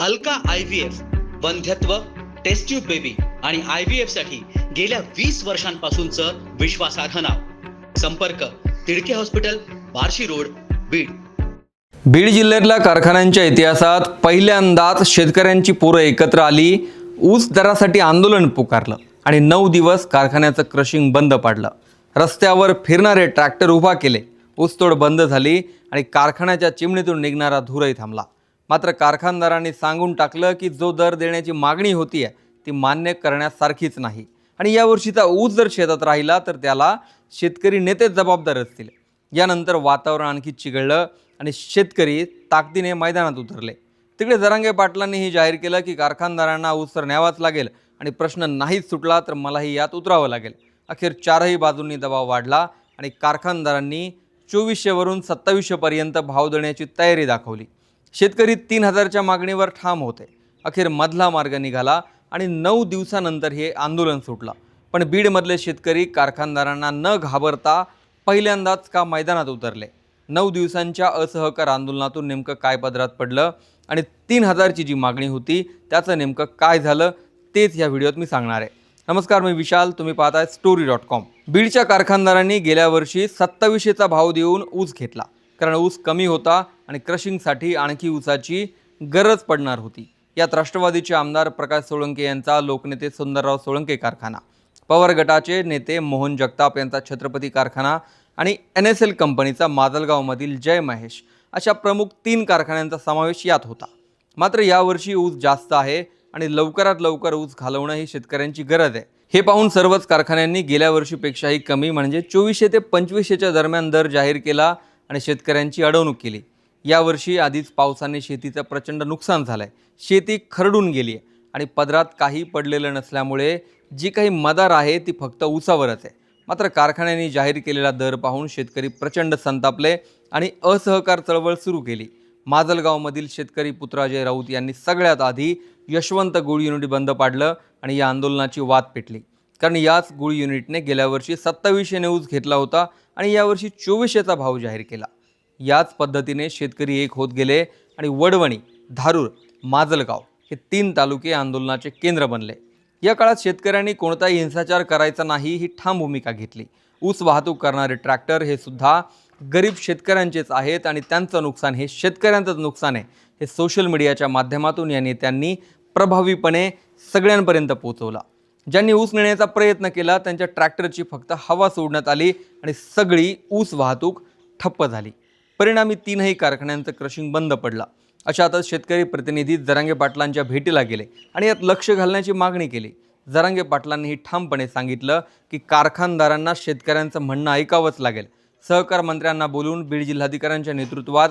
Alka I V F वंध्यत्व test tube baby आणि I V एफसाठी गेल्या वीस वर्षांपासूनचं विश्वासार्ह नाव. संपर्क तिडके हॉस्पिटल बार्शी रोड बीड. बीड जिल्ह्यातल्या कारखान्यांच्या इतिहासात पहिल्यांदाच शेतकऱ्यांची पोरं एकत्र आली ऊस दरासाठी आंदोलन पुकारलं आणि नऊ दिवस कारखान्याचं क्रशिंग बंद पाडलं. रस्त्यावर फिरणारे ट्रॅक्टर उभा केले ऊसतोड बंद झाली आणि कारखान्याच्या चिमणीतून निघणारा धुरही थांबला. मात्र कारखानदारांनी सांगून टाकलं की जो दर देण्याची मागणी होती आहे ती मान्य करण्यासारखीच नाही. आणि यावर्षीचा ऊस जर शेतात राहिला तर त्याला शेतकरी नेतेच जबाबदार असतील. यानंतर वातावरण आणखी चिघळलं आणि शेतकरी ताकदीने मैदानात उतरले. तिकडे जरांगे पाटलांनीही जाहीर केलं की कारखानदारांना ऊस तर न्यावाच लागेल आणि प्रश्न नाहीच सुटला तर मलाही यात उतरावं लागेल. अखेर चारही बाजूंनी दबाव वाढला आणि कारखानदारांनी चोवीसशेवरून सत्तावीसशेपर्यंत भाव देण्याची तयारी दाखवली. शेतकरी तीन हजारच्या मागणीवर ठाम होते. अखेर मधला मार्ग निघाला आणि नऊ दिवसानंतर हे आंदोलन सुटलं. पण बीडमधले शेतकरी कारखानदारांना न घाबरता पहिल्यांदाच का मैदानात उतरले? नऊ दिवसांच्या असहकार आंदोलनातून नेमकं काय पदरात पडलं आणि तीन हजारची जी मागणी होती त्याचं नेमकं काय झालं तेच या व्हिडिओत मी सांगणार आहे. नमस्कार मी विशाल. तुम्ही पाहताय स्टोरी डॉट कॉम बीडच्या कारखानदारांनी गेल्या वर्षी सत्तावीसशेचा भाव देऊन ऊस घेतला. कारण ऊस कमी होता आणि क्रशिंगसाठी आणखी ऊसाची गरज पडणार होती. यात राष्ट्रवादीचे आमदार प्रकाश सोळंके यांचा लोकनेते सुंदरराव सोळंके कारखाना पवार गटाचे नेते मोहन जगताप यांचा छत्रपती कारखाना आणि एन एस एल कंपनीचा माजलगावमधील जय महेश अशा प्रमुख तीन कारखान्यांचा समावेश यात होता. मात्र यावर्षी ऊस जास्त आहे आणि लवकरात लवकर ऊस घालवणं ही शेतकऱ्यांची गरज आहे. हे पाहून सर्वच कारखान्यांनी गेल्या वर्षीपेक्षाही कमी म्हणजे चोवीसशे ते पंचवीसशेच्या दरम्यान दर जाहीर केला आणि शेतकऱ्यांची अडवणूक केली. यावर्षी आधीच पावसाने शेतीचं प्रचंड नुकसान झालं आहे शेती खरडून गेली आहे आणि पदरात काही पडलेलं नसल्यामुळे जी काही मदार आहे ती फक्त उसावरच आहे. मात्र कारखान्यांनी जाहीर केलेला दर पाहून शेतकरी प्रचंड संतापले आणि असहकार चळवळ सुरू केली. माजलगावमधील शेतकरी पुत्राजय राऊत यांनी सगळ्यात आधी यशवंत गुळ युनिट बंद पाडलं आणि या आंदोलनाची वाद पेटली. कारण याच गुळ युनिटने गेल्या वर्षी सत्तावीसशे ऊस घेतला होता आणि यावर्षी चोवीसशेचा भाव जाहीर केला. याच पद्धतीने शेतकरी एक होत गेले आणि वडवणी धारूर माजलगाव हे तीन तालुके आंदोलनाचे केंद्र बनले. या काळात शेतकऱ्यांनी कोणताही हिंसाचार करायचा नाही ही ठाम भूमिका घेतली. ऊस वाहतूक करणारे ट्रॅक्टर हे सुद्धा गरीब शेतकऱ्यांचेच आहेत आणि त्यांचं नुकसान हे शेतकऱ्यांचंच नुकसान आहे हे सोशल मीडियाच्या माध्यमातून या नेत्यांनी प्रभावीपणे सगळ्यांपर्यंत पोहोचवला. ज्यांनी ऊस नेण्याचा प्रयत्न केला त्यांच्या ट्रॅक्टरची फक्त हवा सोडण्यात आली आणि सगळी ऊस वाहतूक ठप्प झाली. परिणामी तीनही कारखान्यांचं क्रशिंग बंद पडलं. अशातच शेतकरी प्रतिनिधी जरांगे पाटलांच्या भेटीला गेले आणि यात लक्ष घालण्याची मागणी केली. जरांगे पाटलांनीही ठामपणे सांगितलं की कारखानदारांना शेतकऱ्यांचं म्हणणं ऐकावंच लागेल. सहकार मंत्र्यांना बोलून बीड जिल्हाधिकाऱ्यांच्या नेतृत्वात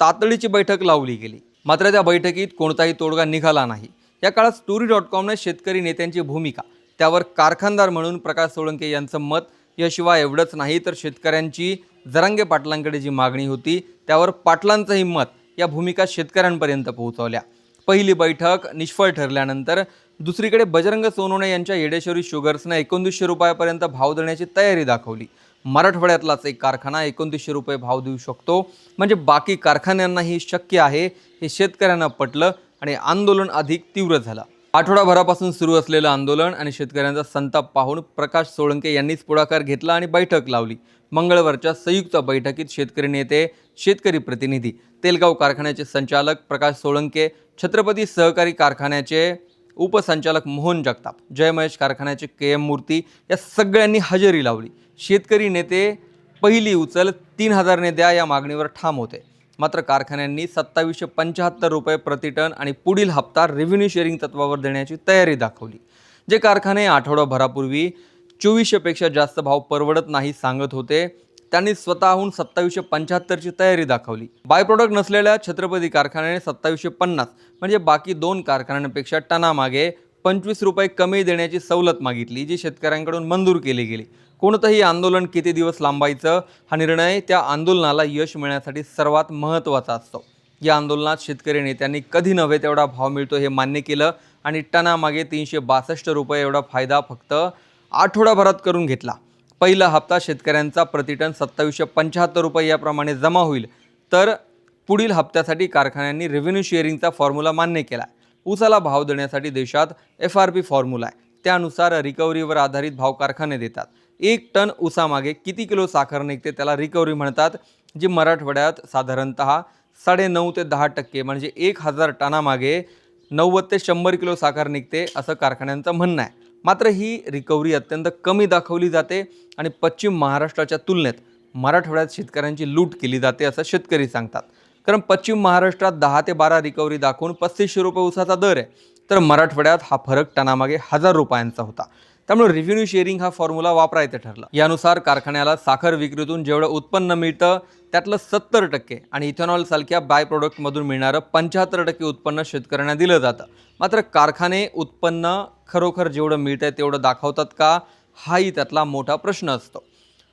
तातडीची बैठक लावली गेली. मात्र त्या बैठकीत कोणताही तोडगा निघाला नाही. या काळात स्टोरी डॉट कॉमने शेतकरी नेत्यांची भूमिका त्यावर कारखानदार म्हणून प्रकाश सोळंके यांचं मत याशिवाय एवढंच नाही तर शेतकऱ्यांची जरांगे पाटलांकडे जी मागणी होती त्यावर पाटलांचंही मत या भूमिका शेतकऱ्यांपर्यंत पोहोचवल्या. पहिली बैठक निष्फळ ठरल्यानंतर दुसरीकडे बजरंग सोनवणे यांच्या येडेश्वरी शुगर्सनं एकोणतीसशे रुपयापर्यंत भाव देण्याची तयारी दाखवली. मराठवाड्यातलाच एक कारखाना एकोणतीसशे रुपये भाव देऊ शकतो. म्हणजे बाकी कारखान्यांनाही शक्य आहे हे शेतकऱ्यांना पटलं आणि आंदोलन अधिक तीव्र झाला. आठवडाभरापासून सुरू असलेलं आंदोलन आणि शेतकऱ्यांचा संताप पाहून प्रकाश सोळंके यांनीच पुढाकार घेतला आणि बैठक लावली. मंगळवारच्या संयुक्त बैठकीत शेतकरी नेते शेतकरी प्रतिनिधी तेलगाव कारखान्याचे संचालक प्रकाश सोळंके छत्रपती सहकारी कारखान्याचे उपसंचालक मोहन जगताप जय महेश कारखान्याचे के एम मूर्ती या सगळ्यांनी हजेरी लावली. शेतकरी नेते पहिली उचल तीन हजारने द्या या मागणीवर ठाम होते. मात्र कारखान्यांनी सत्तावीसशे पंच्याहत्तर रुपये प्रतिटन आणि पुढील हप्ता रेव्हेन्यू शेअरिंग तत्वावर देण्याची तयारी दाखवली. जे कारखाने आठवडाभरापूर्वी चोवीसशेपेक्षा जास्त भाव परवडत नाही सांगत होते त्यांनी स्वतःहून सत्तावीसशे पंच्याहत्तरची तयारी दाखवली. बाय प्रोडक्ट नसलेल्या छत्रपती कारखान्याने सत्तावीसशे पन्नास म्हणजे बाकी दोन कारखान्यांपेक्षा टनामागे पंचवीस रुपये कमी देण्याची सवलत मागितली जी शेतकऱ्यांकडून मंजूर केली गेली. कोणतंही आंदोलन किती दिवस लांबायचं हा निर्णय त्या आंदोलनाला यश मिळण्यासाठी सर्वात महत्त्वाचा असतो. या आंदोलनात शेतकरी नेत्यांनी कधी नव्हे तेवढा भाव मिळतो हे मान्य केलं आणि टनामागे तीनशे बासष्ट रुपये एवढा फायदा फक्त आठवडाभरात करून घेतला. पहिला हप्ता शेतकऱ्यांचा प्रतिटन सत्तावीसशे पंच्याहत्तर रुपये याप्रमाणे जमा होईल. तर पुढील हप्त्यासाठी कारखान्यांनी रेव्हेन्यू शेअरिंगचा फॉर्म्युला मान्य केला. ऊसाला भाव देण्यासाठी देशात एफ आर पी फॉर्म्युला आहे. त्यानुसार रिकव्हरीवर आधारित भाव कारखाने देतात. एक टन ऊसामागे किती किलो साखर निघते त्याला रिकव्हरी म्हणतात जी मराठवाड्यात साधारणतः साडेनऊ ते दहा टक्के म्हणजे एक हजार टनामागे नव्वद ते शंभर किलो साखर निघते असं कारखान्यांचं म्हणणं आहे. मात्र ही रिकव्हरी अत्यंत कमी दाखवली जाते आणि पश्चिम महाराष्ट्राच्या तुलनेत मराठवाड्यात शेतकऱ्यांची लूट केली जाते असं शेतकरी सांगतात. कारण पश्चिम महाराष्ट्रात दहा ते बारा रिकव्हरी दाखवून पस्तीसशे रुपये ऊसाचा दर आहे. तर मराठवाड्यात हा फरक टनामागे हजार रुपयांचा होता. त्यामुळे रेव्हेन्यू शेअरिंग हा फॉर्म्युला वापरायचं ठरलं. यानुसार कारखान्याला साखर विक्रीतून जेवढं उत्पन्न मिळतं त्यातलं सत्तर टक्के आणि इथेनॉल सारख्या बाय प्रोडक्टमधून मिळणारं पंच्याहत्तर टक्के उत्पन्न शेतकऱ्यांना दिलं जातं. मात्र कारखाने उत्पन्न खरोखर जेवढं मिळतंय तेवढं दाखवतात का? हाही त्यातला मोठा प्रश्न असतो.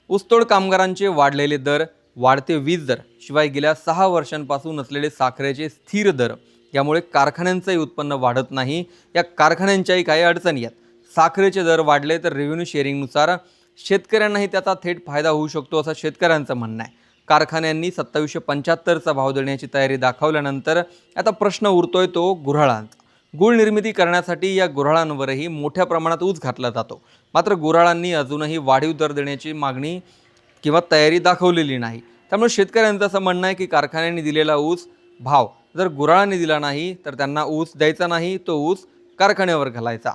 ऊसतोड कामगारांचे वाढलेले दर वाढते वीज दर शिवाय गेल्या सहा वर्षांपासून असलेले साखरेचे स्थिर दर यामुळे कारखान्यांचंही उत्पन्न वाढत नाही या कारखान्यांच्याही काही अडचणी आहेत. साखरेचे दर वाढले तर रेव्हेन्यू शेअरिंगनुसार शेतकऱ्यांनाही त्याचा थेट फायदा होऊ शकतो असं शेतकऱ्यांचं म्हणणं आहे. कारखान्यांनी सत्तावीसशे पंच्याहत्तरचा भाव देण्याची तयारी दाखवल्यानंतर आता प्रश्न उरतोय तो गुऱ्हाळांचा. गुळ निर्मिती करण्यासाठी या गुऱ्हाळांवरही मोठ्या प्रमाणात ऊस घातला जातो. मात्र गुऱ्हाळांनी अजूनही वाढीव दर देण्याची मागणी किंवा तयारी दाखवलेली नाही. त्यामुळे शेतकऱ्यांचं असं म्हणणं आहे की कारखान्यांनी दिलेला ऊस भाव जर गुऱ्हाळांनी दिला नाही तर त्यांना ऊस द्यायचा नाही तो ऊस कारखान्यावर घालायचा.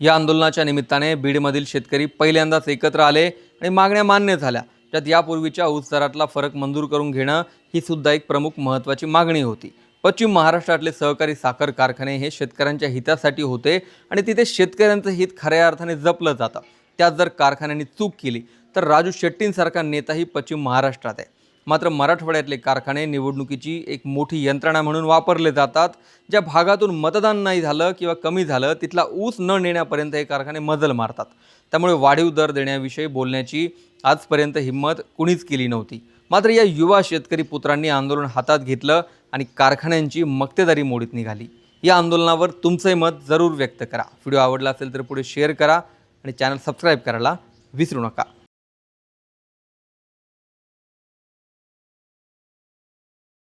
या आंदोलनाच्या निमित्ताने बीडमधील शेतकरी पहिल्यांदाच एकत्र आले आणि मागण्या मान्य झाल्या. त्यात यापूर्वीच्या ऊस दरातला फरक मंजूर करून घेणं ही सुद्धा एक प्रमुख महत्त्वाची मागणी होती. पश्चिम महाराष्ट्रातले सहकारी साखर कारखाने हे शेतकऱ्यांच्या हितासाठी होते आणि तिथे शेतकऱ्यांचं हित खऱ्या अर्थाने जपलं जातं. त्यात जर कारखान्यांनी चूक केली तर राजू शेट्टींसारखा नेताही पश्चिम महाराष्ट्रात आहे. मात्र मराठवाड्यातले कारखाने निवडणुकीची एक मोठी यंत्रणा म्हणून वापरले जातात. ज्या भागातून मतदान नाही झालं किंवा कमी झालं तिथला ऊस न नेण्यापर्यंत हे कारखाने मजल मारतात. त्यामुळे वाढीव दर देण्याविषयी बोलण्याची आजपर्यंत हिंमत कुणीच केली नव्हती. मात्र या युवा शेतकरी पुत्रांनी आंदोलन हातात घेतलं आणि कारखान्यांची मक्तेदारी मोडीत निघाली. या आंदोलनावर तुमचंही मत जरूर व्यक्त करा. व्हिडिओ आवडला असेल तर पुढे शेअर करा आणि चॅनल सबस्क्राईब करायला विसरू नका.